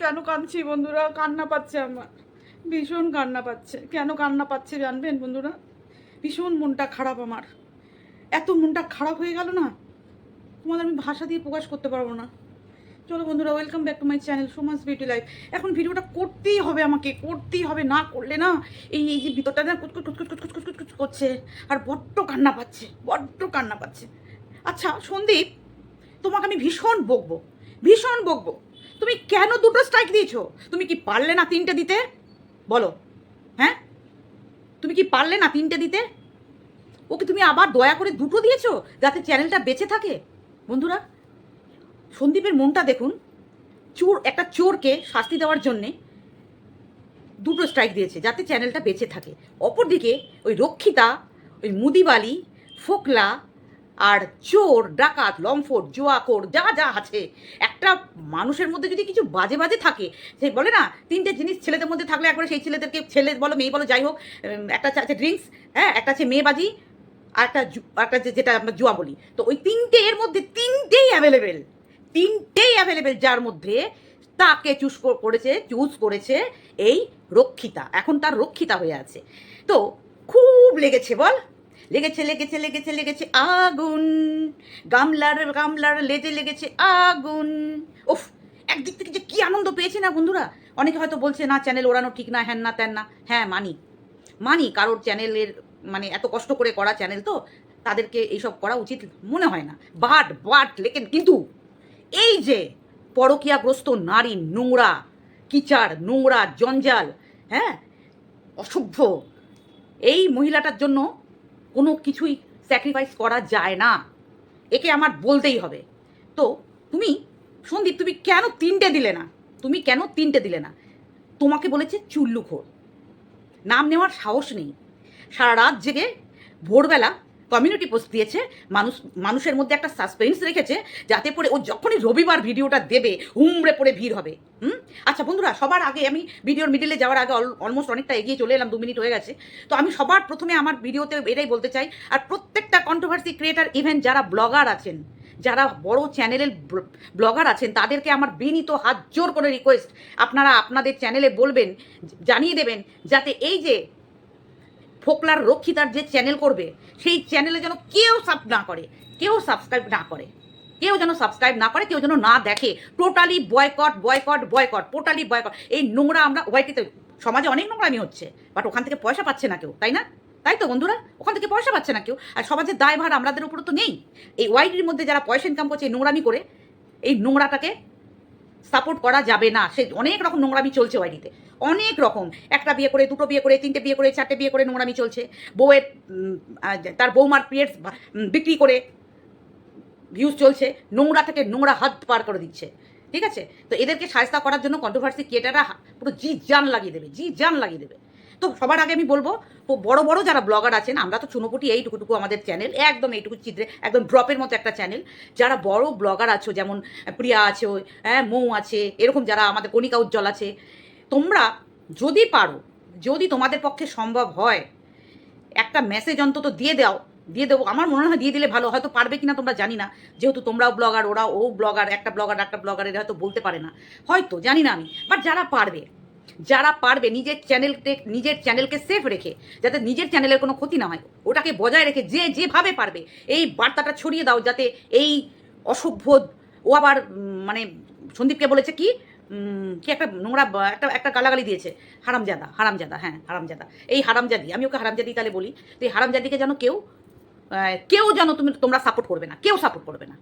কেন কাঁদছি বন্ধুরা? কান্না পাচ্ছে আমার। ভীষণ কান্না পাচ্ছে। কেন কান্না পাচ্ছে জানবেন বন্ধুরা? ভীষণ মনটা খারাপ আমার। এত মনটা খারাপ হয়ে গেল না, তোমাদের আমি ভাষা দিয়ে প্রকাশ করতে পারব না। চলো বন্ধুরা welcome back to my channel Soma's beauty life এখন ভিডিওটা করতেই হবে আমাকে, করতেই হবে, না করলে না এই এই যে ভিতরটা না কুচকুচ কুচকুচ কুচকুচ কুচকুচ করছে, আর বড্ড কান্না পাচ্ছে, বড্ড কান্না পাচ্ছে। আচ্ছা সন্দীপ তোমাকে আমি ভীষণ বকবো ভীষণ বকবো। তুমি কেন দুটো স্ট্রাইক দিয়েছ? তুমি কি পারলে না তিনটে দিতে? বলো হ্যাঁ? তুমি কি পারলে না তিনটে দিতে? ওকে তুমি আবার দয়া করে দুটো দিয়েছ যাতে চ্যানেলটা বেঁচে থাকে? বন্ধুরা, সন্দীপের মনটা দেখুন, চোর, একটা চোরকে শাস্তি দেওয়ার জন্যে দুটো স্ট্রাইক দিয়েছে যাতে চ্যানেলটা বেঁচে থাকে। অপরদিকে ওই রক্ষিতা, ওই মুদিবালি, ফোকলা আর চোর, ডাকাত লম্ফট জোয়াকোর যা যা আছে। একটা মানুষের মধ্যে যদি কিছু বাজে বাজে থাকে, সে বলে না, তিনটে জিনিস ছেলেদের মধ্যে থাকলে একবারে সেই ছেলেদেরকে, ছেলে বলো, মেয়ে বলো, যাই হোক একটা আছে ড্রিঙ্কস হ্যাঁ একটা আছে মেয়েবাজি, আর একটা একটা যেটা আমরা জুয়া বলি। তো ওই তিনটে এর মধ্যে তিনটেই অ্যাভেলেবেল তিনটেই অ্যাভেলেবেল যার মধ্যে তাকে চুজ করেছে চুজ করেছে এই রক্ষিতা। এখন তার রক্ষিতা হয়ে আছে। তো খুব লেগেছে বল লেগেছে লেগেছে লেগেছে লেগেছে আগুন। গামলার গামলার লেজে লেগেছে আগুন। উফ, একদিক থেকে যে কী আনন্দ পেয়েছে না বন্ধুরা? অনেকে হয়তো বলছে, না চ্যানেল ওড়ানো ঠিক না, হ্যান না, ত্যান না। হ্যাঁ মানি। মানি, কারোর চ্যানেলের মানে এত কষ্ট করে করা চ্যানেল তো, তাদেরকে এইসব করা উচিত মনে হয় না। বাট বাট লেকেন কিন্তু এই যে পরকীয়াগ্রস্ত নারী, নোংরা, কিচার, নোংরা, জঞ্জাল হ্যাঁ অসভ্য, এই মহিলাটার জন্য কোনো কিছুই স্যাক্রিফাইস করা যায় না। একে আমার বলতেই হবে। তো তুমি, সন্দীপ, তুমি কেন তিনটে দিলে না? তুমি কেন তিনটে দিলে না? তোমাকে বলেছে চুল্লুখোর। নাম নেওয়ার সাহস নেই। সারা রাত জেগে ভোরবেলা কমিউনিটি পোস্ট দিয়েছে, মানুষ, মানুষের মধ্যে একটা সাসপেন্স রেখেছে, যাতে পরে ও যখনই রবিবার ভিডিওটা দেবে, হুমড়ে পড়ে ভিড় হবে। হুম? আচ্ছা বন্ধুরা, সবার আগে আমি ভিডিওর মিডিলে যাওয়ার আগে অলমোস্ট অনেকটা এগিয়ে চলে এলাম, দু মিনিট হয়ে গেছে। তো আমি সবার প্রথমে আমার ভিডিওতে এটাই বলতে চাই, আর প্রত্যেকটা কন্ট্রোভার্সি ক্রিয়েটার ইভেন যারা ব্লগার আছেন, যারা বড় চ্যানেলের ব্লগার আছেন, তাদেরকে আমার বিনীত হাত জোর করে রিকোয়েস্ট আপনারা আপনাদের চ্যানেলে বলবেন, জানিয়ে দেবেন, যাতে এই যে ফোকলার রক্ষিতার যে চ্যানেল করবে, সেই চ্যানেলে যেন কেউ সাব না করে, কেউ সাবস্ক্রাইব না করে, কেউ যেন সাবস্ক্রাইব না করে, কেউ যেন না দেখে। Totally boycott boycott boycott totally boycott এই নোংরা আমরা ওয়াইটিতে সমাজে অনেক নোংরামি হচ্ছে বাট ওখান থেকে পয়সা পাচ্ছে না কেউ, তাই না? তাই তো বন্ধুরা? ওখান থেকে পয়সা পাচ্ছে না কেউ। আর সমাজের দায়ভার আমাদের উপরে তো নেই। এই ওয়াইটির মধ্যে যারা পয়সা ইনকাম করছে নোংরামি করে, এই নোংরাটাকে সাপোর্ট করা যাবে না। সে অনেক রকম নোংরামি চলছে বাড়িতে অনেক রকম। একটা বিয়ে করে, দুটো বিয়ে করে, তিনটে বিয়ে করে, চারটে বিয়ে করে নোংরামি চলছে। বউয়ের তার বৌমার পিরিয়ডস বিক্রি করে ভিউজ চলছে, নোংরা থেকে নোংরা হাত পার করে দিচ্ছে। ঠিক আছে? তো এদেরকে সায়স্তা করার জন্য কন্ট্রোভার্সি ক্রিয়েটাররা পুরো জি জান লাগিয়ে দেবে, জি জান লাগিয়ে দেবে। তো সবার আগে আমি বলব বড় বড় যারা ব্লগার আছেন, আমরা তো চুনোপুটি এইটুকুটুকু আমাদের চ্যানেল একদম এইটুকু চিত্রে, একদম ড্রপের মতো একটা চ্যানেল যারা বড় ব্লগার আছো, যেমন প্রিয়া আছে হ্যাঁ মৌ আছে, এরকম যারা আমাদের কণিকা উজ্জ্বল আছে, তোমরা যদি পারো, যদি তোমাদের পক্ষে সম্ভব হয়, একটা মেসেজ অন্তত দিয়ে দাও, দিয়ে দেবো। আমার মনে হয় দিয়ে দিলে ভালো, হয়তো পারবে কিনা তোমরা জানি না। যেহেতু তোমরাও ব্লগার ওরা ও ব্লগার একটা ব্লগার একটা ব্লগারের হয়তো বলতে পারে না। হয়তো, জানি না আমি। বাট যারা পারবে যারা পারবে নিজের চ্যানেলকে নিজের চ্যানেলকে সেফ রেখে, যাতে নিজের চ্যানেলের কোনো ক্ষতি না হয়, ওটাকে বজায় রেখে যে যেভাবে পারবে, এই বার্তাটা ছড়িয়ে দাও যাতে এই অসভ্য ও আবার মানে সন্দীপকে বলেছে কি কি একটা নোংরা, একটা একটা গালাগালি দিয়েছে, হারামজাদা হারামজাদা হ্যাঁ হারামজাদা, এই হারামজাদি, আমি ওকে হারামজাদি তাহলে বলি, তো এই হারামজাদিকে যেন কেউ কেউ যেন তুমি, তোমরা সাপোর্ট করবে না, কেউ সাপোর্ট করবে না।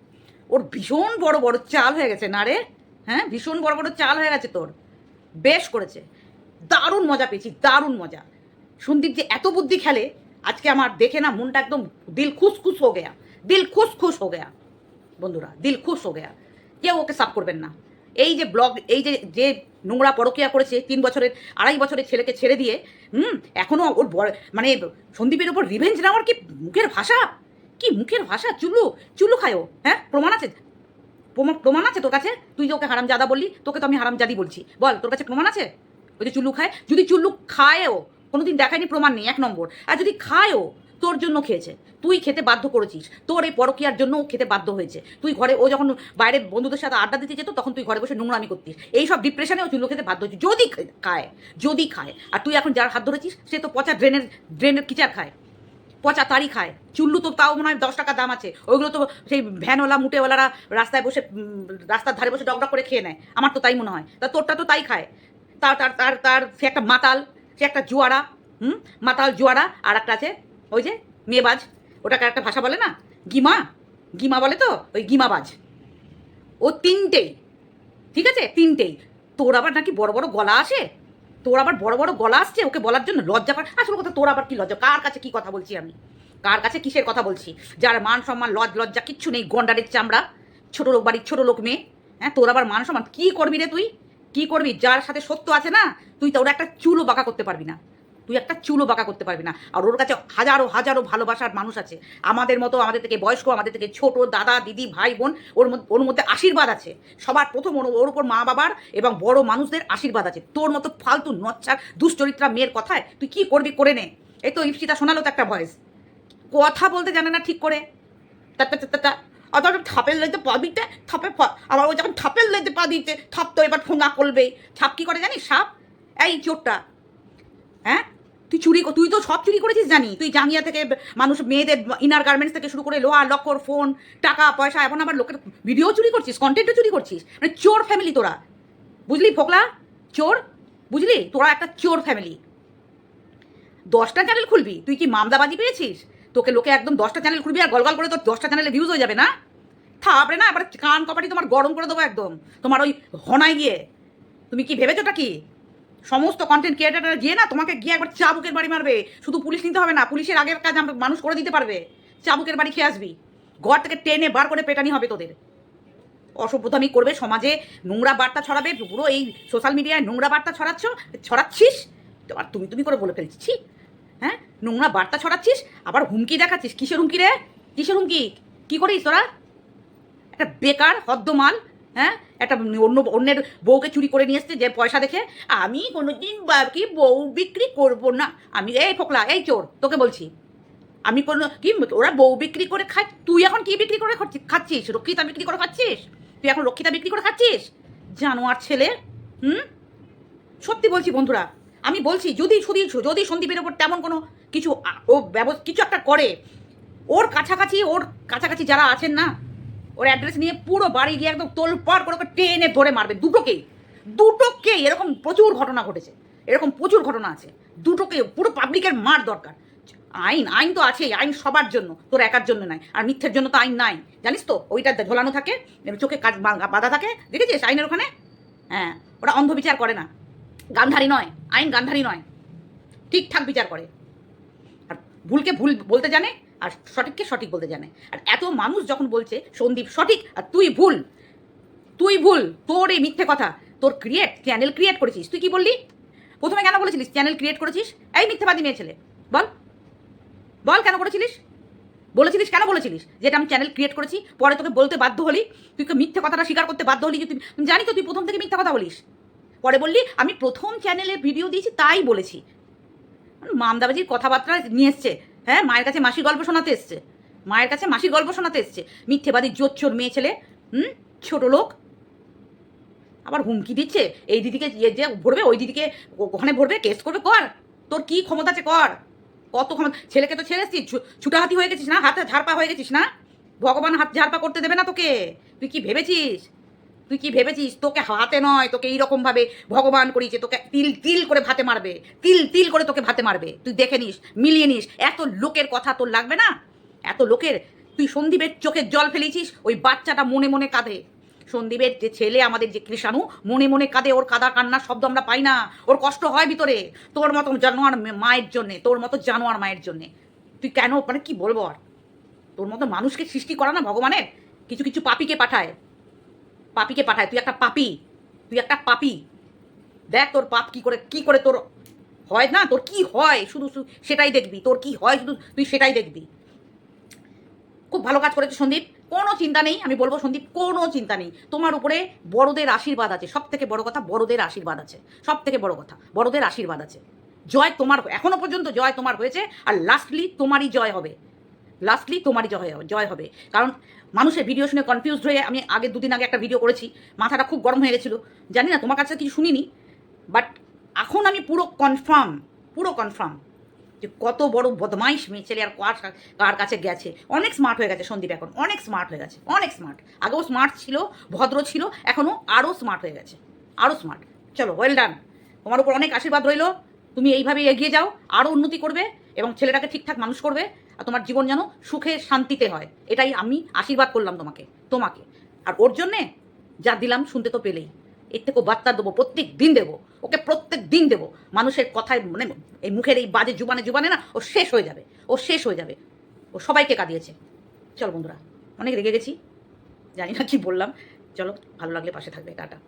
ওর ভীষণ বড় বড় চাল হয়ে গেছে, না রে? হ্যাঁ ভীষণ বড় বড় চাল হয়ে গেছে তোর। বেশ করেছে। দারুণ মজা পেয়েছি, দারুণ মজা। সন্দীপ যে এত বুদ্ধি খেলে, আজকে আমার দেখে না মনটা একদম দিল খুশ খুশ হো গেয়া, দিল খুশ খুশ হো গেয়া। বন্ধুরা, দিল খুশ হো গেয়া। কেউ ওকে সাপ করবেন না। এই যে ব্লগ, এই যে যে নোংরা পরকিয়া করেছে তিন বছরের, আড়াই বছরের ছেলেকে ছেড়ে দিয়ে, হুম এখনও ওর মানে সন্দীপের ওপর রিভেঞ্জ নেওয়ার কি মুখের ভাষা? কি মুখের ভাষা? চুলু চুল্লু খায়ও হ্যাঁ প্রমাণ আছে? প্রমাণ আছে তোর কাছে? তুই যে ওকে হারামজাদা বললি, তোকে তো আমি হারামজাদি বলছি। বল, তোর কাছে প্রমাণ আছে? ওই যে চুল্লু খায়? যদি চুল্লু খায়ও, কোনোদিন দেখায়নি, প্রমাণ নেই, এক নম্বর। আর যদি খায়ও, তোর জন্য খেয়েছে। তুই খেতে বাধ্য করেছিস। তোর এই পরকিয়ার জন্য খেতে বাধ্য হয়েছে। তুই ঘরে, ও যখন বাইরে বন্ধুদের সাথে আড্ডা দিতে যেত, তখন তুই ঘরে বসে নোংরামি করতিস। এইসব ডিপ্রেশনে ও চুলো খেতে বাধ্য হয়েছে। যদি খায় যদি খায়। আর তুই এখন যার হাত ধরেছিস, সে তো পচা ড্রেনের ড্রেনের কিচার খায়। পচা তারি খায়। চুল্লু তো তাও মনে হয় দশ টাকা দাম আছে। ওইগুলো তো সেই ভ্যানওয়ালা, মুটেওয়ালারা রাস্তায় বসে রাস্তার ধারে বসে ডগডগ করে খেয়ে নেয়। আমার তো তাই মনে হয়। তা তোরটা তো তাই খায়। তার তার তার তার সে একটা মাতাল, সে একটা জুয়ারা হুম? মাতাল জুয়ারা আর একটা আছে, ওই যে মেয়েবাজ, ওটাকে একটা ভাষা বলে না? গিমা? গিমা বলে তো? ওই গিমাবাজ। ও তিনটেই। ঠিক আছে? তিনটেই। তোর আবার নাকি বড় বড় গলা আসে? তোর আবার বড় বড় গলা আসছে? ওকে বলার জন্য লজ্জা করে। আসলে কথা, তোর আবার কি লজ্জা? কার কাছে কি কথা বলছি আমি? কার কাছে কিসের কথা বলছি? যার মান সম্মান, লজ, লজ্জা, কিচ্ছু নেই, গন্ডারের চামড়া, ছোটো লোক বাড়ির ছোটো লোক মেয়ে। হ্যাঁ তোর আবার মান সম্মান। কী করবি রে তুই? কি করবি? যার সাথে সত্য আছে না, তুই তো ওরা একটা চুলও বাঁকা করতে পারবি না। তুই একটা চুলও বাঁকা করতে পারবি না। আর ওর কাছে হাজারো হাজারো ভালোবাসার মানুষ আছে। আমাদের মতো আমাদের থেকে বয়স্ক আমাদের থেকে ছোট দাদা দিদি ভাই বোন ওর মধ্যে ওর মধ্যে আশীর্বাদ আছে। সবার প্রথম ওর উপর মা বাবার এবং বড় মানুষদের আশীর্বাদ আছে। তোর মতো ফালতু নচ্ছার দুশ্চরিত্রা মেয়ের কথায় তুই কি করবি করে নে। এই তো ইপসিতা শোনালো তো একটা ভয়েস কথা বলতে জানে না ঠিক করে। তা তা তা, তা, তা। অথচ থাপের লেগে পা দিতে থাপে আবার ও যখন থাপের লেগে পা দিতে থাপ তো এবার ঠোঙা করবে ছাপ কি করে জানিস সাপ? এই চোরটা। হ্যাঁ? তুই চুরি তুই তো সব চুরি করেছিস জানি। তুই জাঙ্গিয়া থেকে মানুষ, মেয়েদের ইনার গার্মেন্টস থেকে শুরু করে লোহা, লক্কর ফোন টাকা, পয়সা, এখন আবার লোকের ভিডিও চুরি করছিস কন্টেন্টও চুরি করছিস। মানে চোর ফ্যামিলি তোরা। বুঝলি ফোকলা? চোর? বুঝলি? তোরা একটা চোর ফ্যামিলি দশটা চ্যানেল খুলবি। তুই কি মামদাবাজি পেয়েছিস? তোকে লোকে একদম দশটা চ্যানেল খুলবি আর গলগল করে তোর দশটা চ্যানেলে ভিউজ হয়ে যাবে না? থাপড়ে না, এবার কান কপাটি তোমার গরম করে দেবো একদম। তোমার ওই হনায় গিয়ে। তুমি কি ভেবেছোটা কি? সমস্ত কন্টেন্ট ক্রিয়েটাররা গিয়ে না তোমাকে গিয়ে একবার চাবুকের বাড়ি মারবে, শুধু পুলিশ নিতে হবে না, পুলিশের আগের কাজ আমরা মানুষ করে দিতে পারবে। চাবুকের বাড়ি খেয়ে আসবি। ঘর থেকে টেনে বার করে পেটানি হবে তোদের। অসভ্যতামি করবে, সমাজে নোংরা বার্তা ছড়াবে, পুরো এই সোশ্যাল মিডিয়ায় নোংরা বার্তা ছড়াচ্ছ, ছড়াচ্ছিস? আর তুমি তুমি করে বলে ফেলছিস ছি? হ্যাঁ? নোংরা বার্তা ছড়াচ্ছিস, আবার হুমকি দেখাচ্ছিস। কিসের হুমকি রে? কিসের হুমকি? কী করিস তোরা? একটা বেকার, হদ্দমাল হ্যাঁ? একটা অন্য, অন্যের বউকে চুরি করে নিয়ে এসছে যে পয়সা দেখে, আমি কোনোদিন বা- কি বউ বিক্রি করব না। আমি এই ফোকলা, এই চোর, তোকে বলছি। আমি কোনো, কি ওরা বউ বিক্রি করে খায়, তুই এখন কি বিক্রি করে খাচ্ছি- খাচ্ছিস? রক্ষিতা বিক্রি করে খাচ্ছিস? তুই এখন রক্ষিতা বিক্রি করে খাচ্ছিস? জানোয়ার ছেলে, হুম? সত্যি বলছি বন্ধুরা, আমি বলছি যদি যদি যদি সন্দীপের ওপর তেমন কোনো কিছু ও ব্যবস্থা কিছু একটা করে, ওর কাছাকাছি ওর কাছাকাছি যারা আছেন না ওর অ্যাড্রেস নিয়ে পুরো বাড়ি গিয়ে একদম তোলপাড় করে ওকে টেনে ধরে মারবে। দুটোকেই। দুটোকেই এরকম প্রচুর ঘটনা ঘটেছে। এরকম প্রচুর ঘটনা আছে। দুটোকে পুরো পাবলিকের মার দরকার। আইন আইন তো আছেই। আইন সবার জন্য। তোর একার জন্য নাই। আর মিথ্যের জন্য তো আইন নাই। জানিস তো? ওইটা ঝোলানো থাকে, চোখে কাজ বাঁধা থাকে। দেখেছিস আইনের ওখানে? হ্যাঁ। ওরা অন্ধ বিচার করে না। গান্ধারী নয়। আইন গান্ধারী নয়। ঠিকঠাক বিচার করে। আর ভুলকে ভুল বলতে জানে? আর সঠিককে সঠিক বলতে জানে। আর এত মানুষ যখন বলছে, সন্দীপ, সঠিক, আর তুই ভুল তুই ভুল, তোর এই মিথ্যে কথা, তোর ক্রিয়েট চ্যানেল ক্রিয়েট করেছিস, তুই কি বললি? প্রথমে কেন বলেছিলিস চ্যানেল ক্রিয়েট করেছিস? এই মিথ্যেবাদী মেয়ে ছেলে, বল বল কেন করেছিলিস? বলেছিলিস কেন বলেছিলিস? যেটা আমি চ্যানেল ক্রিয়েট করেছি, পরে তোকে বলতে বাধ্য হলি, তুই মিথ্যে কথাটা স্বীকার করতে বাধ্য হলি যে তুই জানি তো তুই প্রথম থেকে মিথ্যা কথা বলিস। পরে বললি, আমি প্রথম চ্যানেলে ভিডিও দিয়েছি, তাই বলেছি। মামদাবাজির কথাবার্তা নিয়ে এসছে হ্যাঁ মায়ের কাছে মাসির গল্প শোনাতে এসছে। মায়ের কাছে মাসির গল্প শোনাতে এসছে। মিথ্যেবাদী জোচ্চোর মেয়ে ছেলে, হুম, ছোট লোক। আবার হুমকি দিচ্ছে, এই দিদিকে যে যে ভরবে, ওই দিদিকে ওখানে ভরবে, কেস করবে, কর। তোর কি ক্ষমতা আছে, কর। কত ক্ষমতা, ছেলেকে তো ছেড়ে এসছিস ছুটাহাতি হয়ে গেছিস না? হাতে ঝাড়পা হয়ে গেছিস না? ভগবান হাত ঝাড়পা করতে দেবে না তোকে। তুই কি ভেবেছিস? তুই কি ভেবেছিস? তোকে হাতে নয়, তোকে এইরকম ভাবে ভগবান করিয়েছে, তোকে তিল তিল করে ভাতে মারবে, তিল তিল করে তোকে ভাতে মারবে। তুই দেখে নিস, মিলিয়ে নিস, এত লোকের কথা তোর লাগবে না? এত লোকের, তুই সন্দীপের চোখের জল ফেলেছিস? ওই বাচ্চাটা মনে মনে কাঁদে। সন্দীপের যে ছেলে, আমাদের যে কৃষাণু, মনে মনে কাঁদে, ওর কাদা কান্নার শব্দ আমরা পাই না। ওর কষ্ট হয় ভিতরে, তোর মতো জানোয়ার মায়ের জন্যে, তোর মতো জানোয়ার মায়ের জন্যে। তুই কেন মানে কি বলব আর? তোর মতো মানুষকে সৃষ্টি করা না ভগবানের? কিছু কিছু পাপিকে পাঠায়। পাপিকে পাঠায়। তুই একটা পাপি। তুই একটা পাপি। দেখ তোর পাপ কি করে কি করে তোর হয় না? তোর কি হয়? শুধু সেটাই দেখবি। তোর কি হয় শুধু তুই সেটাই দেখবি। খুব ভালো কাজ করেছে সন্দীপ। কোনো চিন্তা নেই, আমি বলব সন্দীপ, কোনো চিন্তা নেই। তোমার উপরে বড়দের আশীর্বাদ আছে। সব থেকে বড় কথা বড়দের আশীর্বাদ আছে। সব থেকে বড় কথা, বড়দের আশীর্বাদ আছে। জয় তোমার এখনও পর্যন্ত জয় তোমার হয়েছে। আর লাস্টলি তোমারই জয় হবে। লাস্টলি তোমারই জয় জয় হবে। কারণ মানুষের ভিডিও শুনে কনফিউজড হয়ে আমি আগে দুদিন আগে একটা ভিডিও করেছি, মাথাটা খুব গরম হয়ে গেছিল। জানি না, তোমার কাছে কিছু শুনিনি বাট এখন আমি পুরো কনফার্ম পুরো কনফার্ম যে কত বড় বদমাইশ মেয়ে ছেলে আর কার কার কাছে গেছে। অনেক স্মার্ট হয়ে গেছে সন্দীপ এখন, অনেক স্মার্ট হয়ে গেছে, অনেক স্মার্ট আগেও স্মার্ট ছিল, ভদ্র ছিল, এখনও আরও স্মার্ট হয়ে গেছে, আরও স্মার্ট চলো ওয়েল ডান তোমার উপর অনেক আশীর্বাদ রইল, তুমি এইভাবে এগিয়ে যাও, আরও উন্নতি করবে এবং ছেলেটাকে ঠিকঠাক মানুষ করবে। আর তোমার জীবন যেন সুখে শান্তিতে হয়। এটাই আমি আশীর্বাদ করলাম তোমাকে তোমাকে। আর ওর জন্যে যা দিলাম শুনতে তো পেলেই। এর থেকেও বার্তা দেবো, প্রত্যেক দিন দেবো, ওকে প্রত্যেক দিন দেবো। মানুষের কথায় মানে এই মুখের এই বাজে জুবানে জুবানে না, ও শেষ হয়ে যাবে, ও শেষ হয়ে যাবে। ও সবাইকে কাঁদিয়েছে। চলো বন্ধুরা, অনেক রেগে গেছি। জানি না কি বললাম। চলো, ভালো লাগলে পাশে থাকবে, টাটা।